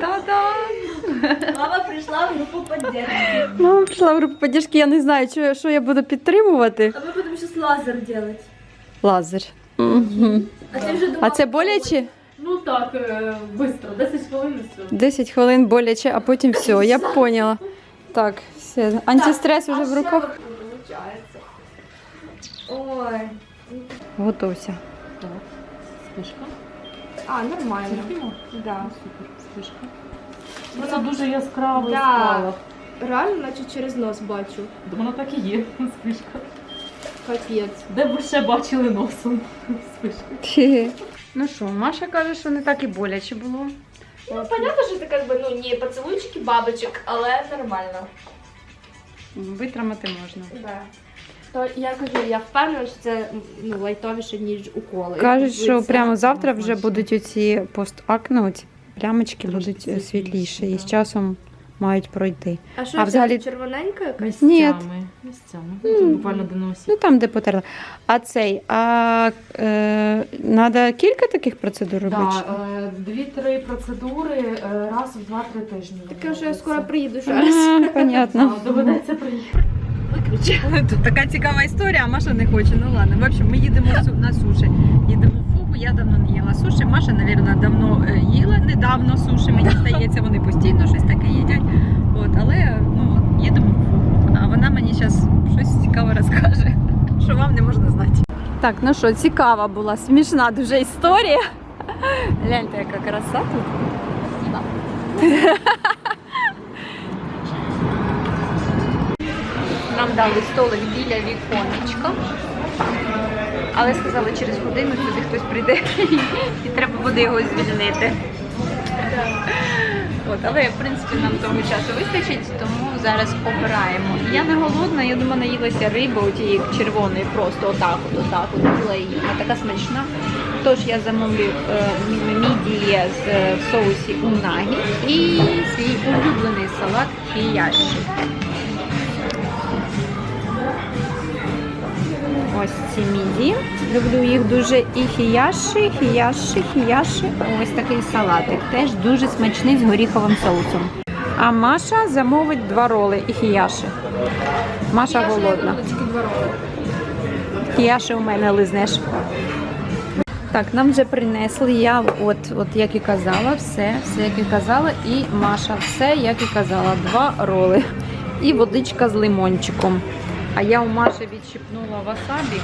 Та-да! Мама прийшла в групу підтримки. Мама прийшла в групу поддержки, я не знаю, що, що я буду підтримувати. А ми будемо зараз лазер робити. Лазер. Мгм. А ти вже А це боляче? Ну так, е, бистро, 10 хвилин і все. 10 хвилин боляче, а потім все. Я поняла. Так, все. Антистрес вже в руках. Ой. Готовся. Так, спишка. А, нормально. Да. Супер, Це дуже яскравий Да. спалах. Реально, наче через нос бачу. Воно так і є, спишка. Капець. Де б ви ще бачили носом спишка? Ну що, Маша каже, що не так і боляче було. Ну, понятно, що це как бы, ну, не поцілуйчики бабочок, але нормально. Витримати можна. Да. То я кажу, я впевнена, що це ну, лайтовіше, ніж уколи. Кажуть, що прямо завтра вже будуть оці постакне, оці плямочки будуть е, світліші, і з часом мають пройти. А що А взагалі- взагалі червоненька якась? Ні. Місцями. Місцями. Це буквально до носі. Ну там, де потерла. А цей, а е, треба кілька таких процедур робити? Так, е, дві-три процедури е, раз в два-три тижні. Таке, що я скоро приїду ще А, раз. понятно. А, Доведеться приїхати. Тут така цікава історія, а Маша не хоче. Ну ладно. В общем, ми їдемо на суші. Їдемо в я давно не їла суші. Маша, мабуть, давно е, їла, недавно суші. Мені здається, вони постійно щось таке їдять. От, але ну, їдемо в. А вона мені зараз щось цікаве розкаже, що вам не можна знати. Так, ну що, цікава була, смішна дуже історія. Гляньте, яка краса тут. Нам дали столик біля віконечка. Але сказали, через годину сюди хтось прийде і треба буде його звільнити. От, але в принципі нам того часу вистачить, тому зараз обираємо. Я не голодна, я думаю, наїлася риби тієї червоної, просто отак, от, отак, от їла її. Вона така смачна. Тож я замовлю е, мідії з е, в соусі унагі і свій улюблений салат хіяші. Ось ці міді. Люблю їх дуже. І хіяші, хіяші, хіяші. Ось такий салатик. Теж дуже смачний з горіховим соусом. А Маша замовить два роли і хіяші. Маша голодна. Хіяші у мене лизнеш. Так, нам вже принесли. Я от, от як і казала, все, все як і казала. І Маша, все як і казала. Два роли. І водичка з лимончиком. А я у Маші відщипнула васабі,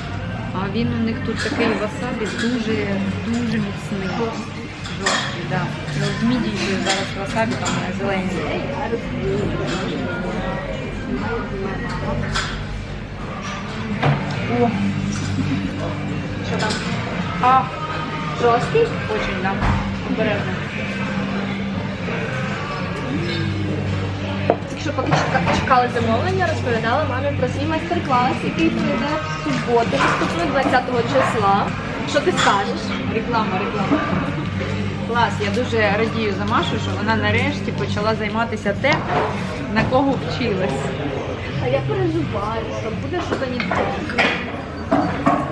а він у них тут такий васабі дуже дуже міцний. Жорсткий, да. Ну, з мідією зараз васабі там на зелені. О, що там? А, Жорсткий? очень, да. Обережно. Якщо поки чекали замовлення, розповідала мамі про свій майстер-клас, який пройде в суботу, наступного 20 числа. Що ти скажеш? Реклама, реклама. Клас, я дуже радію за Машу, що вона нарешті почала займатися те, на кого вчилась. А я переживаю, що буде щось не так.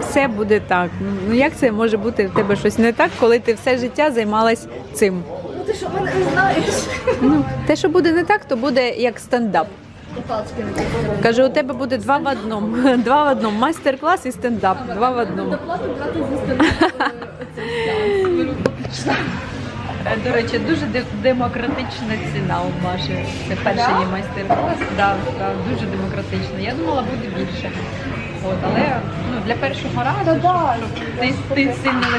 Все буде так. Ну як це може бути в тебе щось не так, коли ти все життя займалась цим? Ти що мене не знаєш? Ну, те, що буде не так, то буде як стендап. Кажу, у тебе буде два в одному. Два в одному. Майстер-клас і стендап. Два в одному. Доплату брати зі сторони Е, До речі, дуже де- демократична ціна у Маші. Це перший її майстер-клас. Да, да, дуже демократична. Я думала, буде більше. От, але ну, для першого разу, да. щоб ти, ти сильно не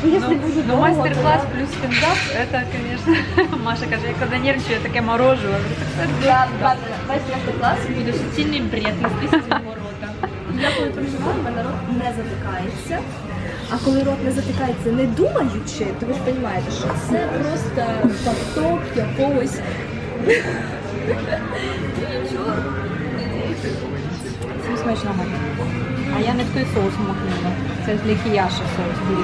хвилювалась. Ну, ну, майстер-клас плюс стендап, це, звісно, Маша каже, я коли нервничаю, я таке морожу. Я весь майстер-клас. буде суцільний бред, нести з рота. Я коли переживаю, в мене рот не затикається. А коли рот не затикається не думаючи, то ви ж розумієте, що це просто поток якогось. Нічого. Всім смачного. А я не в той соус макнула. Це ж для кияша соус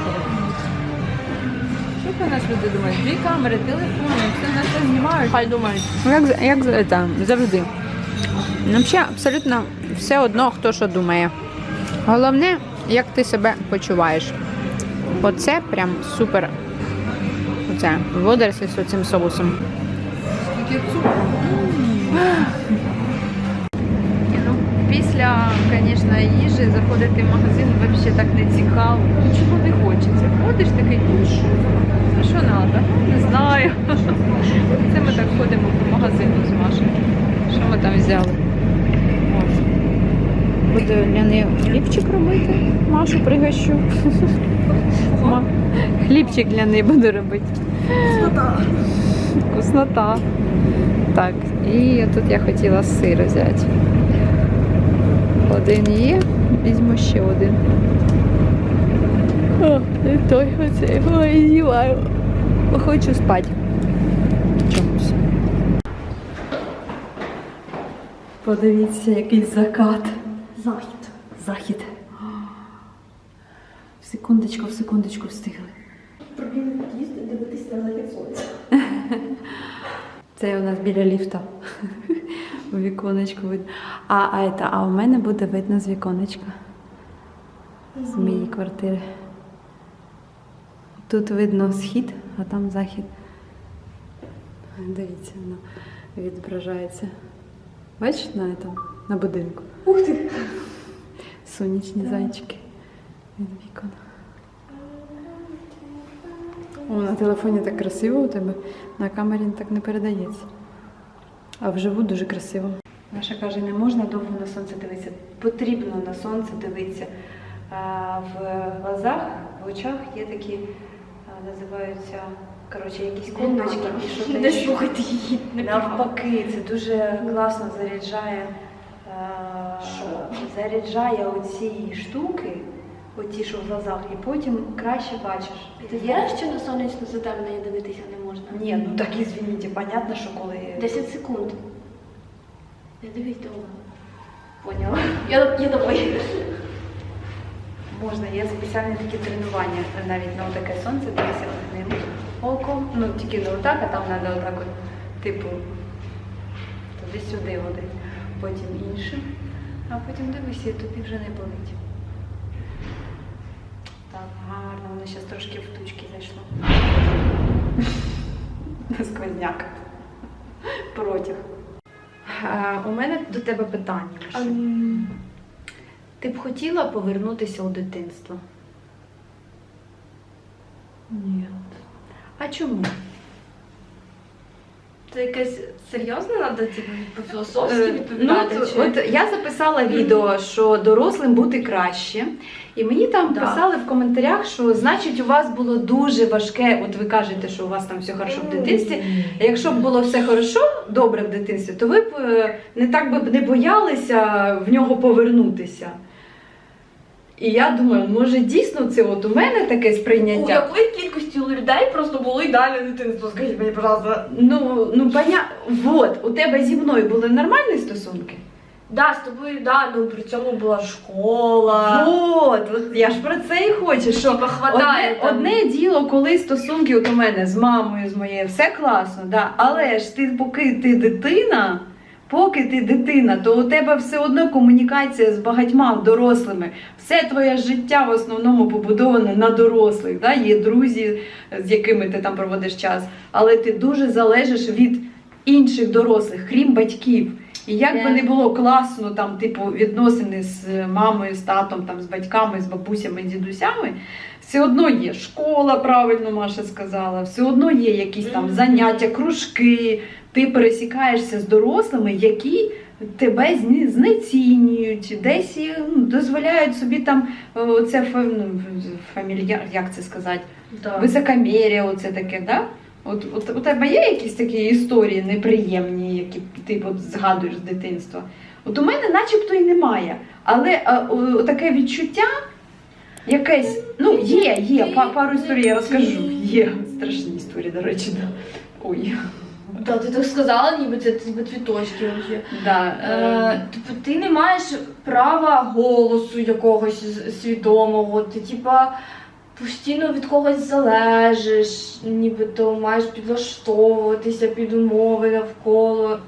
Про нас люди думають? Дві камери, телефони, все на все знімають. Хай думають. Ну, як, як це, завжди. Ну, взагалі, абсолютно все одно, хто що думає. Головне, як ти себе почуваєш. Оце прям супер. Оце водорослі з цим соусом. Скільки цукру? Ну, після, звісно, їжі заходити в магазин взагалі так не цікаво. Нічого не хочеться. Ходиш такий, ну що? Треба? Не знаю. Це ми так ходимо по магазину з Машею. Що ми там взяли? Ось. Буду ляний хлібчик робити. Машу пригощу. Ма- Хлібчик ляний буду робити. Вкуснота. Так, і тут я хотіла сир взяти. Один є, візьму ще один. О, і той оцей. Ой, зіваю. Хочу спати. Чомусь. Подивіться, який закат. Захід. Захід. В секундочку, в секундочку встигли. Проблема під'їзду дивитись на захід сонця. Це у нас біля ліфта. У віконечку видно. А, а, это, а у мене буде видно з віконечка. З моєї квартири. Тут видно схід, а там захід. Дивіться, воно відображається. Бачиш на, этом, на будинку? Ух ти! Сонячні зайчики від вікон. О, на телефоні так красиво у тебе, на камері так не передається. А вживу дуже красиво. Наша каже, не можна довго на сонце дивитися. Потрібно на сонце дивитися. А в глазах, в очах є такі, називаються, коротше, якісь кнопочки. і Не ти- слухайте її. Навпаки, це дуже класно заряджає. е, Заряджає оці штуки, оті, що в глазах, і потім краще бачиш. Ти знаєш, що на сонячне затемнення дивитися не можна? Ні, ну так і звініть, понятно, що коли 10 секунд. Не дивись довго. поняла. Я, я давай. Можна, є спеціальні такі тренування, навіть на таке сонце дивися одним оком. Ну тільки не отак, а там треба отак от, типу, туди-сюди один, потім іншим, а потім дивися, і тобі вже не болить. Так, гарно, воно зараз трошки в тучки зайшло. Сквозняк. Протяг. у мене до тебе питання. Маша. Ти б хотіла повернутися у дитинство? Ні. А чому? Це якесь серйозно треба типу, по Е, Ну, от, от я записала відео, що дорослим бути краще. І мені там Да. писали в коментарях, що значить у вас було дуже важке. От ви кажете, що у вас там все хорошо в дитинстві. А якщо б було все хорошо, добре в дитинстві, то ви б е, не так би не боялися в нього повернутися. І я думаю, може дійсно це от у мене таке сприйняття. У якої кількості людей просто було ідеальне дитинство? Скажіть мені, будь ласка. Ну, ну поня... вот, у тебе зі мною були нормальні стосунки? Да, з тобою, да, ну при цьому була школа. Вот, от я ж про це і хочу. Що Типа хватає одне, там. одне діло, коли стосунки от у мене з мамою, з моєю, все класно, да. але ж ти, поки ти дитина, поки ти дитина, то у тебе все одно комунікація з багатьма дорослими. Все твоє життя в основному побудоване на дорослих. Да? Є друзі, з якими ти там проводиш час, але ти дуже залежиш від інших дорослих, крім батьків. І як би не було класно там, типу, відносини з мамою, з татом, там, з батьками, з бабусями, дідусями, все одно є школа, правильно Маша сказала, все одно є якісь там заняття, кружки. Ти пересікаєшся з дорослими, які тебе знецінюють, десь ну, дозволяють собі там о, це фа- ну, фамільяр, як це сказати, Да. високомір'я, оце таке, да? От, от у тебе є якісь такі історії неприємні, які ти от згадуєш з дитинства? От у мене начебто і немає. Але а, о, таке відчуття якесь, ну, є, є, пару історій я розкажу. Є страшні історії, до речі, да. Ой. Да, ти так сказала, ніби це тебе цвіточки вже. Да, Е, типу, ти не маєш права голосу якогось з- свідомого. Ти типа постійно від когось залежиш, нібито маєш підлаштовуватися під умови навколо.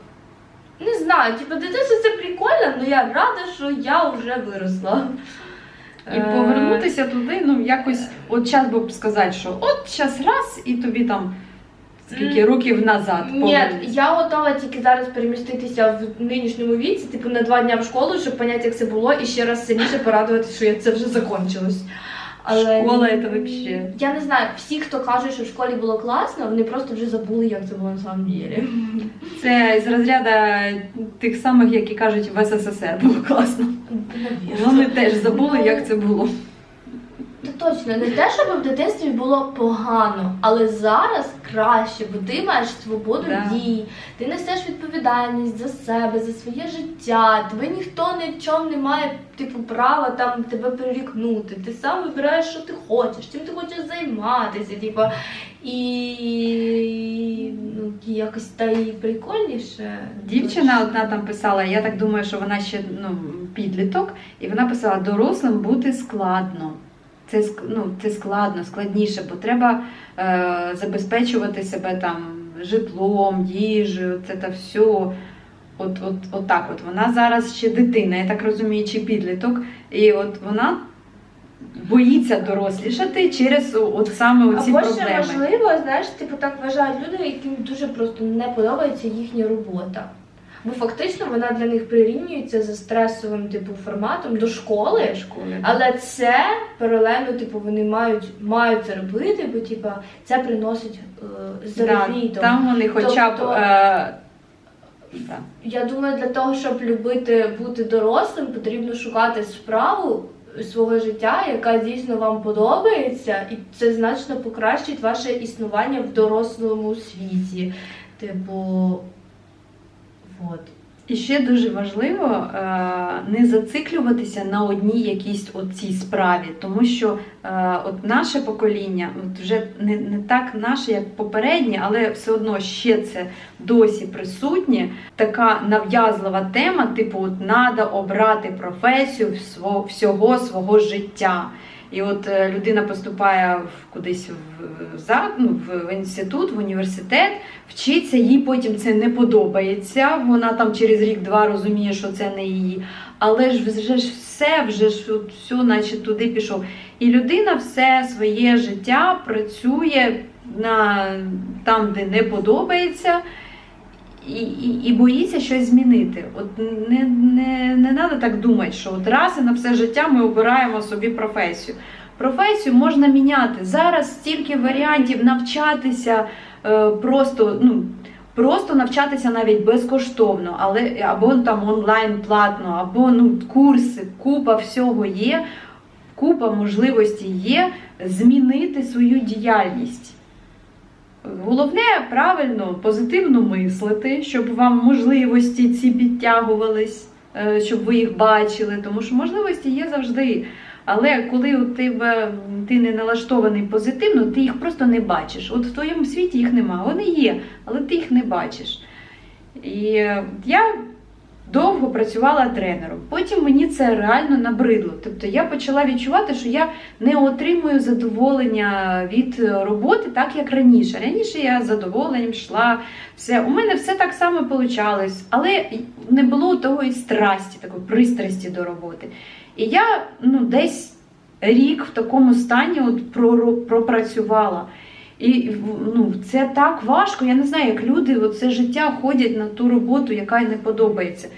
Не знаю, типу, дитинство це прикольно, але я рада, що я вже виросла. І повернутися туди, ну якось, от час би б сказати, що от час раз, і тобі там скільки років назад Ні, я готова тільки зараз переміститися в нинішньому віці, типу на два дня в школу, щоб поняти, як це було, і ще раз сильніше порадуватися, що я- це вже закончилось. Але Школа це вообще. я не знаю, всі, хто кажуть, що в школі було класно, вони просто вже забули, як це було на самом деле. Це з розряду тих самих, які кажуть, в СССР було класно. Вони теж забули, як це було. Та точно, не те, щоб в дитинстві було погано, але зараз краще, бо ти маєш свободу Да. дій, ти несеш відповідальність за себе, за своє життя. Тебе ніхто ні в чому не має типу права там тебе перерікнути. Ти сам вибираєш, що ти хочеш, чим ти хочеш займатися. Типу, і ну, якось та і прикольніше. Дівчина одна там писала, я так думаю, що вона ще ну, підліток, і вона писала: дорослим бути складно. Це ну, це складно, складніше, бо треба е, забезпечувати себе там житлом, їжею, це та все. От, от, от так от. Вона зараз ще дитина, я так розумію, чи підліток. І от вона боїться дорослішати через от саме оці Або проблеми. ще важливо, знаєш, типу так вважають люди, яким дуже просто не подобається їхня робота. Бо фактично вона для них прирівнюється за стресовим типу форматом до школи. школи. Але це паралельно, типу, вони мають, мають це робити, бо типу, це приносить е, заробіток. Да, там вони хоча б. Тобто- Е, да. Я думаю, для того, щоб любити бути дорослим, потрібно шукати справу свого життя, яка дійсно вам подобається, і це значно покращить ваше існування в дорослому світі. Типу, от. І ще дуже важливо е, не зациклюватися на одній якійсь от цій справі, тому що е, от наше покоління, от вже не, не так наше, як попереднє, але все одно ще це досі присутнє. Така нав'язлива тема, типу, от надо обрати професію всього, всього свого життя. І от е, людина поступає кудись в, в, за- ну, в інститут, в університет, вчиться, їй потім це не подобається. Вона там через рік-два розуміє, що це не її. Але ж вже ж все, вже ж все, наче туди пішов. І людина все своє життя працює на там, де не подобається. І, і, і боїться щось змінити. От не, не, не треба так думати, що от раз і на все життя ми обираємо собі професію. Професію можна міняти. Зараз стільки варіантів навчатися е, просто, ну, просто навчатися навіть безкоштовно, але або там онлайн платно, або ну, курси, купа всього є, купа можливостей є змінити свою діяльність. Головне правильно, позитивно мислити, щоб вам можливості ці підтягувались, е, щоб ви їх бачили, тому що можливості є завжди. Але коли у тебе ти не налаштований позитивно, ти їх просто не бачиш. От в твоєму світі їх нема. Вони є, але ти їх не бачиш. І е, я довго працювала тренером. Потім мені це реально набридло. Тобто я почала відчувати, що я не отримую задоволення від роботи так, як раніше. Раніше я з задоволенням йшла, все. У мене все так само вийшло, але не було того і страсті, такої пристрасті до роботи. І я ну, десь рік в такому стані от пропрацювала. І ну, це так важко. Я не знаю, як люди це життя ходять на ту роботу, яка їм не подобається.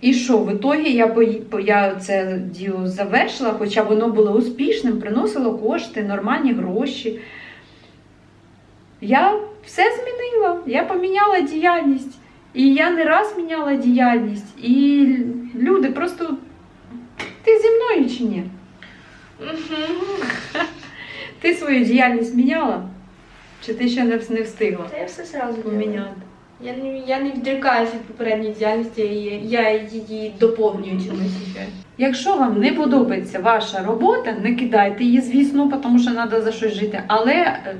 І що, в ітогі я, я це діло завершила, хоча воно було успішним, приносило кошти, нормальні гроші. Я все змінила, я поміняла діяльність. І я не раз міняла діяльність. І люди просто. Ти зі мною чи ні? Ти свою діяльність міняла? Чи ти ще не встигла Та я все зразу поміняти? Я не, я не відрікаюся від попередньої діяльності, я її доповнюю чимось ще. Якщо вам не подобається ваша робота, не кидайте її, звісно, тому що треба за щось жити. Але е,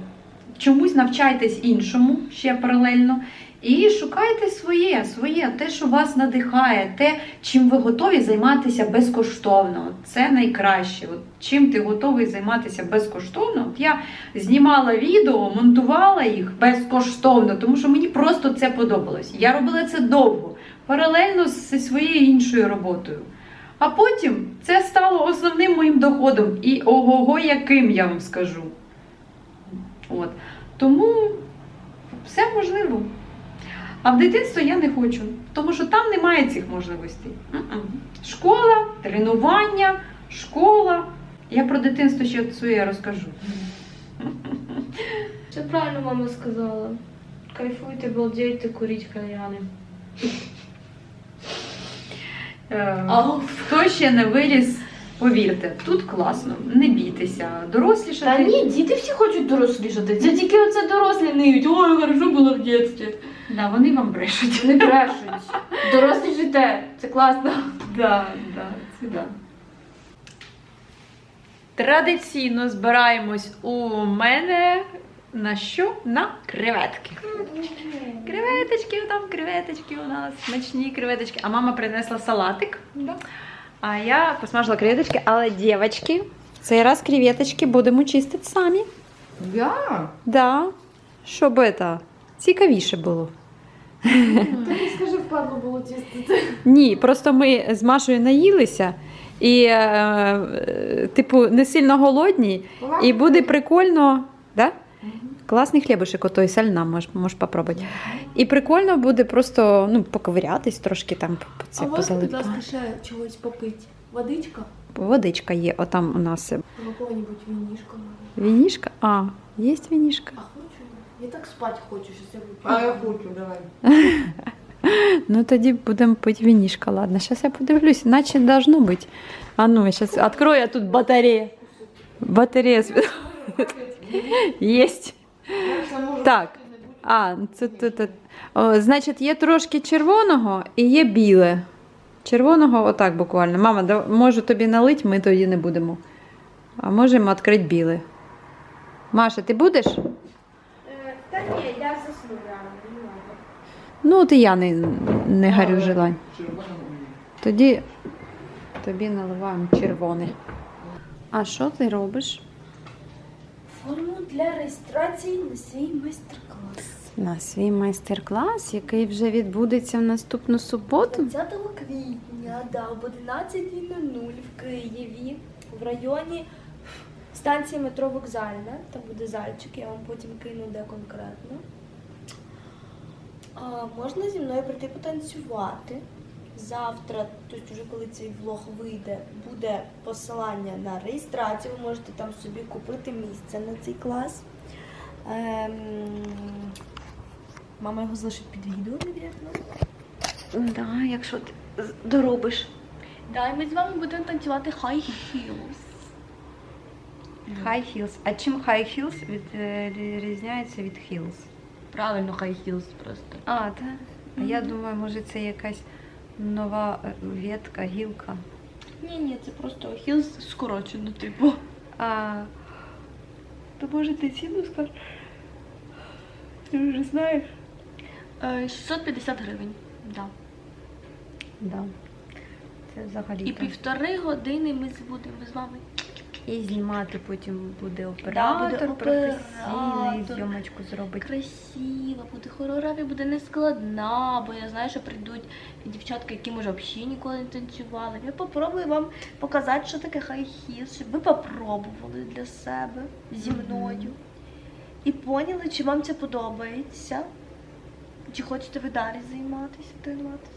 чомусь навчайтесь іншому ще паралельно. І шукайте своє, своє, те, що вас надихає, те, чим ви готові займатися безкоштовно. Це найкраще. От чим ти готовий займатися безкоштовно? От я знімала відео, монтувала їх безкоштовно, тому що мені просто це подобалось. Я робила це довго, паралельно зі своєю іншою роботою. А потім це стало основним моїм доходом. І ого-го, яким я вам скажу. От. Тому все можливо. А в дитинство я не хочу, тому що там немає цих можливостей. Школа, тренування, школа. Я про дитинство ще своє розкажу. Все правильно мама сказала. Кайфуйте, балдейте, куріть кальяни. Е, Хто ще не виріс, повірте, тут класно, не бійтеся, дорослішати. Та ні, діти всі хочуть дорослішати. Це тільки оце дорослі ниють. Ой, хорошо було в дитинстві. Да, вони вам брешуть. Не брешуть. Дорослі жите. Це класно. Да, да, це да. Традиційно збираємось у мене на що? На креветки. Креветочки, там креветочки у нас, смачні креветочки. А мама принесла салатик. А я посмажила креветочки, але дівчатки, в цей раз креветочки будемо чистити самі. Я? Да. Щоб це цікавіше було. Тобі скажи, впадло було чистити. Ні, просто ми з Машою наїлися. І, е, е, типу, не сильно голодні, і буде прикольно, да? Класний хлібушек, отой сальна, можеш можеш попробувати. І прикольно буде просто ну, поковирятись, трошки там по- це А можеш, будь ласка, ще чогось попити? Водичка? Водичка є, отам у нас Какого-нибудь вінішка. вінішка. А, є вінішка. Я так спати хочу, що я вип'ю. А я хочу, давай. Ну тоді будемо пити вінішка. Ладно, зараз я подивлюсь, наче должно бути. А ну, зараз відкрою, а тут батарея. Батарея. Єсть. Так. А, це тут. О, значить, є трошки червоного і є біле. Червоного, отак буквально. Мама, да- можу тобі налить, ми тоді не будемо. А можемо відкрити біле. Маша, ти будеш? Та ні, я засну рано, не надо. Ну, от і я не, не горю желань. Тоді тобі наливаємо червоне. А що ти робиш? Форму для реєстрації на свій майстер-клас. На свій майстер-клас, який вже відбудеться в наступну суботу. 20 квітня, да, об 11.00 в Києві, в районі станції метро Вокзальна. Там буде зальчик, я вам потім кину де конкретно. А, можна зі мною прийти потанцювати. Завтра, тобто вже коли цей влог вийде, буде посилання на реєстрацію. Ви можете там собі купити місце на цей клас. Ем... Мама його залишить під відео, навірно. Да, якщо ти доробиш. Да, і ми з вами будемо танцювати high heels. High heels. А чим high heels відрізняється від heels? Правильно, high heels просто. А, так. А я думаю, може це якась нова е, ветка, гілка. Ні, ні, це просто heels скорочено, типу. А, то може ти ціну скажеш? Ти вже знаєш? Е, 650 гривень. Да. Да. Це взагалі. І так. півтори години ми будемо з вами. І знімати потім буде оператор, буде професійний, зйомочку зробить. Красиво, буде хореографія, буде нескладна, бо я знаю, що прийдуть дівчатки, які може взагалі ніколи не танцювали. Я попробую вам показати, що таке heels, щоб ви попробували для себе зі мною. І поняли, чи вам це подобається. Чи хочете ви далі займатися, тренуватися?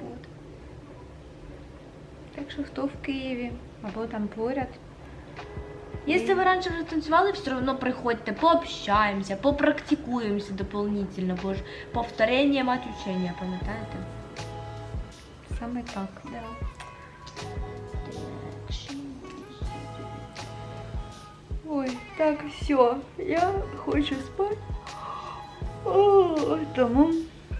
Вот. Так що хто в Києві або там поряд. Якщо ви раніше вже танцювали, все одно приходьте, пообщаємося, попрактикуємося дополнительно, бо ж повторення мать учення, пам'ятаєте? Саме так. Да. Ой, так, все, я хочу спати. О, тому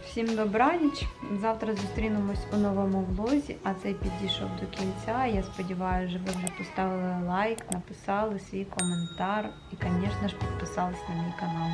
всім добраніч. Завтра зустрінемось у новому влозі, а цей підійшов до кінця. Я сподіваюся, ви вже поставили лайк, написали свій коментар і, звісно ж, підписались на мій канал.